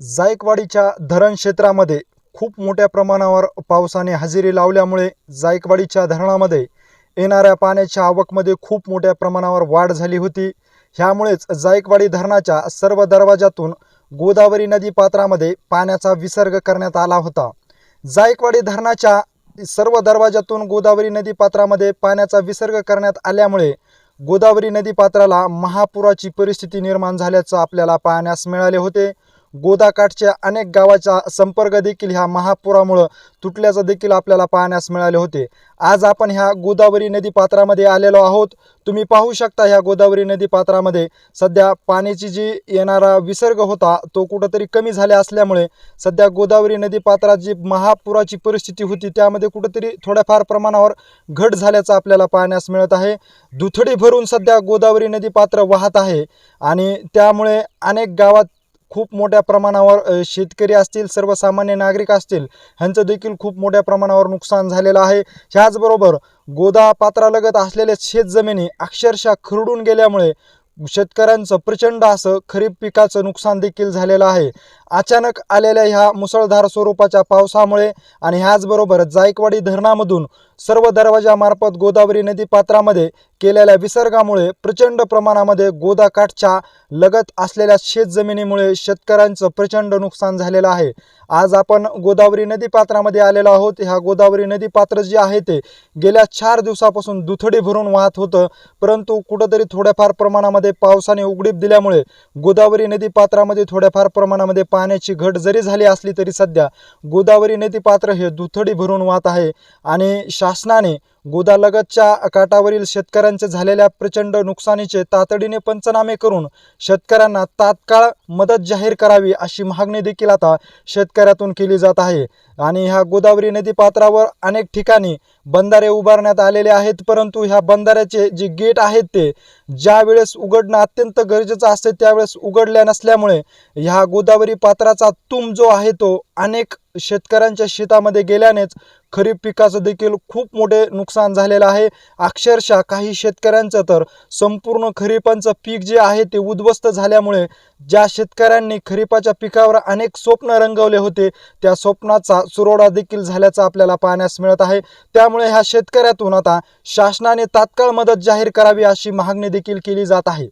जायकवाडीच्या धरण क्षेत्रामध्ये खूप मोठ्या प्रमाणावर पावसाने हजेरी लावल्यामुळे जायकवाडीच्या धरणामध्ये येणाऱ्या पाण्याच्या आवकमध्ये खूप मोठ्या प्रमाणावर वाढ झाली होती. ह्यामुळेच जायकवाडी धरणाच्या सर्व दरवाजातून गोदावरी नदी पात्रामध्ये पाण्याचा विसर्ग करण्यात आला होता. जायकवाडी धरणाच्या सर्व दरवाजातून गोदावरी नदी पात्रामध्ये पाण्याचा विसर्ग करण्यात आल्यामुळे गोदावरी नदी पात्राला महापुराची परिस्थिती निर्माण झाल्याचं आपल्याला पाहण्यास मिळाले होते. गोदाकाठच्या अनेक गावाचा संपर्क देखील ह्या महापुरामुळं तुटल्याचं देखील आपल्याला पाहण्यास मिळाले होते. आज आपण ह्या गोदावरी नदी पात्रामध्ये आलेलो आहोत. तुम्ही पाहू शकता ह्या गोदावरी नदी पात्रामध्ये सध्या पाण्याची जी येणारा विसर्ग होता तो कुठंतरी कमी झाल्या असल्यामुळे सध्या गोदावरी नदी पात्रात जी महापुराची परिस्थिती होती त्यामध्ये कुठंतरी थोड्याफार प्रमाणावर घट झाल्याचं आपल्याला पाहण्यास मिळत आहे. दुथडी भरून सध्या गोदावरी नदी पात्र वाहत आहे आणि त्यामुळे अनेक गावात खूप मोठ्या प्रमाणावर शेतकरी असतील सर्वसामान्य नागरिक असतील ह्यांचं देखील खूप मोठ्या प्रमाणावर नुकसान झालेलं आहे. ह्याचबरोबर गोदा पात्रालगत असलेल्या शेतजमिनी अक्षरशः खरडून गेल्यामुळे शेतकऱ्यांचं प्रचंड असं खरीप पिकाचं नुकसान देखील झालेलं आहे. अचानक आलेल्या ह्या मुसळधार स्वरूपाच्या पावसामुळे आणि ह्याचबरोबर जायकवाडी धरणामधून सर्व दरवाजामार्फत गोदावरी नदी पात्रामध्ये केलेल्या विसर्गामुळे प्रचंड प्रमाणामध्ये गोदाकाठच्या लगत असलेल्या शेतजमिनीमुळे शेतकऱ्यांचं प्रचंड नुकसान झालेलं आहे. आज आपण गोदावरी नदी पात्रामध्ये आलेलो आहोत. ह्या गोदावरी नदी पात्र जे आहे ते गेल्या चार दिवसापासून दुथडी भरून वाहत होतं. परंतु कुठंतरी थोड्याफार प्रमाणामध्ये पावसाने उघडीप दिल्यामुळे गोदावरी नदी पात्रामध्ये थोड्याफार प्रमाणामध्ये पाण्याची घट जरी झाली असली तरी सध्या गोदावरी नदी पात्र हे दुथडी भरून वाहत आहे. आणि शा शासनाने गोदालगतच्या काठावरील शेतकऱ्यांचे झालेल्या प्रचंड नुकसानीचे तातडीने पंचनामे करून शेतकऱ्यांना तात्काळ मदत जाहीर करावी अशी मागणी देखील आता शेतकऱ्यातून केली जात आहे. आणि ह्या गोदावरी नदी पात्रावर अनेक ठिकाणी बंधारे उभारण्यात आलेले आहेत परंतु ह्या बंधाऱ्याचे जे गेट आहेत ते ज्या वेळेस उघडणं अत्यंत गरजेचं असते त्यावेळेस उघडल्या नसल्यामुळे ह्या गोदावरी पात्राचा तुम जो आहे तो अनेक शेतकऱ्यांच्या शेतामध्ये गेल्यानेच खरीप पिकाचं देखील खूप मोठे नुकसान झालेलं आहे. अक्षरशः काही शेतकऱ्यांचं तर संपूर्ण खरीपांचं पीक जे आहे ते उद्ध्वस्त झाल्यामुळे ज्या शेतकऱ्यांनी खरीपाच्या पिकावर अनेक स्वप्न रंगवले होते त्या स्वप्नाचा सुरोडा देखील झाल्याचं आपल्याला पाहण्यास मिळत आहे. त्यामुळे ह्या शेतकऱ्यातून आता शासनाने तात्काळ मदत जाहीर करावी अशी मागणी देखील केली जात आहे.